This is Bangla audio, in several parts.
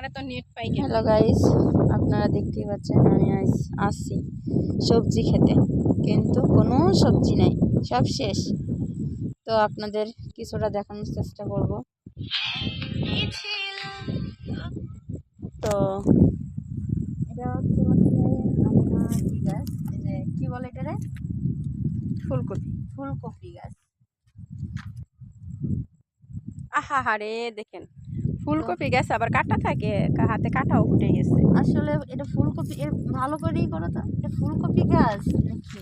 হ্যালো গাইস আপনারা দেখতেই পাচ্ছেন আমি আজ আসছি সবজি খেতে। কিন্তু কোনো সবজি নাই সব শেষ। তো আপনাদের কিছুটা দেখানোর চেষ্টা করব। তো এটা হচ্ছে গাছ কি বলে এটা রে? ফুলকপি। ফুলকপি গাছ। আহা হারে দেখেন। ফুলকপি গেছে আবার কাটা থাকে হাতে কাটাও ফুটে গেছে। আসলে এটা ফুলকপি এর ভালো করেই করো তো। এটা ফুলকপি গাছ নাকি?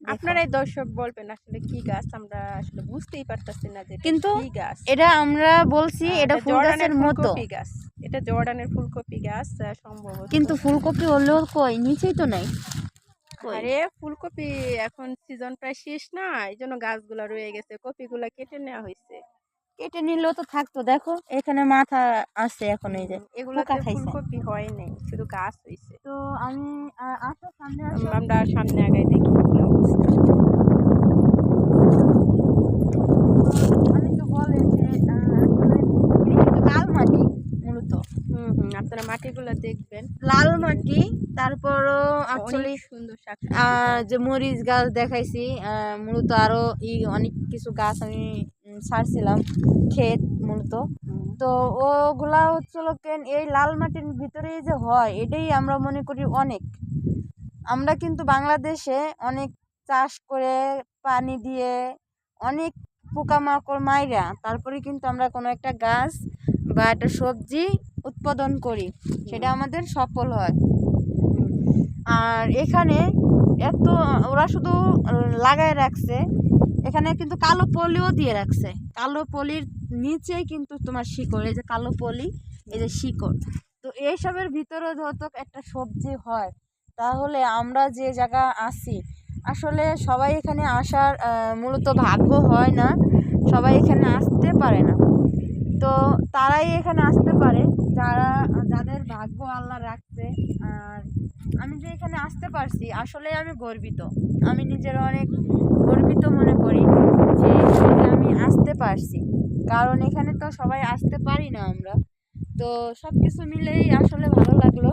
আপনারাই দর্শক বলবেন আসলে কি গাছ আমরা আসলে বুঝতেই পারতাছি না যে কিন্তু এটা আমরা বলছি এটা ফুল জর্ডানের গাছের মতো। ফুলকপি গাছ। এটা জর্ডানের ফুলকপি গাছ সম্ভবত। কিন্তু ফুলকপি হলেও কই? নিচেই তো নাই। আরে ফুলকপি এখন সিজন প্রায় শেষ না এই জন্য গাছগুলা রয়ে গেছে কপিগুলা কেটে নেওয়া হয়েছে কেটে নিলেও তো থাকতো দেখো। এখানে মাথা আছে এখন এই যে খাইছে। ফুলকপি হয় নাই শুধু গাছ হয়েছে তো আমি আসো সামনে আসো। আমরা সামনে আগায় দেখি আপনারা মাটিগুলো দেখবেন। লাল মাটি তারপরও অ্যাকচুয়ালি সুন্দর শাক আর যে মরিচ গাছ দেখাইছি আহ, মূলত আরও ই অনেক কিছু গাছ আমি ছাড়ছিলাম ক্ষেত মূলত। তো ওগুলা হচ্ছে কেন এই লাল মাটির ভিতরেই যে হয় এটাই আমরা মনে করি অনেক। আমরা কিন্তু বাংলাদেশে অনেক চাষ করে পানি দিয়ে অনেক পোকামাকড় মাইরা তারপরে কিন্তু আমরা কোনো একটা গাছ বা একটা সবজি উৎপাদন করি সেটা আমাদের সফল হয়। আর এখানে এত ওরা শুধু লাগায় রাখছে এখানে কিন্তু কালো পলিও দিয়ে রাখছে। কালো পলির নিচে কিন্তু তোমার শিকড়, এই যে কালো পলি, এই যে শিকড়। তো এইসবের ভিতরে যত একটা সবজি হয়। তাহলে আমরা যে জায়গা আছি, আসলে সবাই এখানে আসার মূলত ভাগ্য হয় না। সবাই এখানে আসতে পারে না। তো তারাই এখানে আসতে পারে। যারা, যাদের ভাগ্য আল্লাহ রাখছে, আর আমি যে এখানে আসতে পারছি আসলে আমি গর্বিত। আমি নিজের অনেক গর্বিত মনে করি যে আমি আসতে পারছি। কারণ এখানে তো সবাই আসতে পারি না আমরা। তো সব কিছু মিলেই আসলে ভালো লাগল।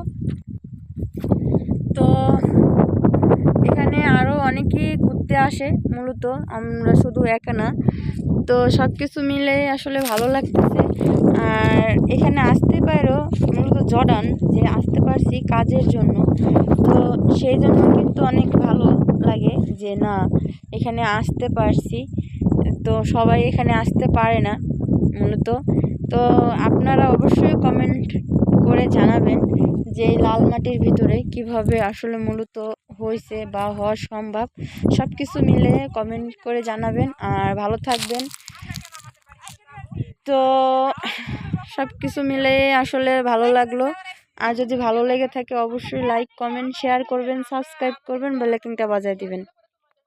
তো এখানে আরও অনেকেই ঘুরতে আসে, মূলত। আমরা শুধু একা না। তো সব কিছু মিলে আসলে ভালো লাগতেছে। আর এখানে আসতে পারো মূলত জর্ডান, যে আসতে পারছি কাজের জন্য। তো সেই জন্য কিন্তু অনেক ভালো লাগে যে না, এখানে আসতে পারছি। তো সবাই এখানে আসতে পারে না মূলত। তো আপনারা অবশ্যই কমেন্ট করে জানাবেন যে লাল মাটির ভিতরে কীভাবে আসলে মূলত হয়েছে বা হওয়া সম্ভব সব কিছু মিলে কমেন্ট করে জানাবেন আর ভালো থাকবেন। তো সব কিছু মিলে আসলে ভালো লাগল। আর যদি ভালো লেগে থাকে অবশ্যই লাইক কমেন্ট শেয়ার করবেন সাবস্ক্রাইব করবেন বেলাইকিনটা বাজায় দিবেন।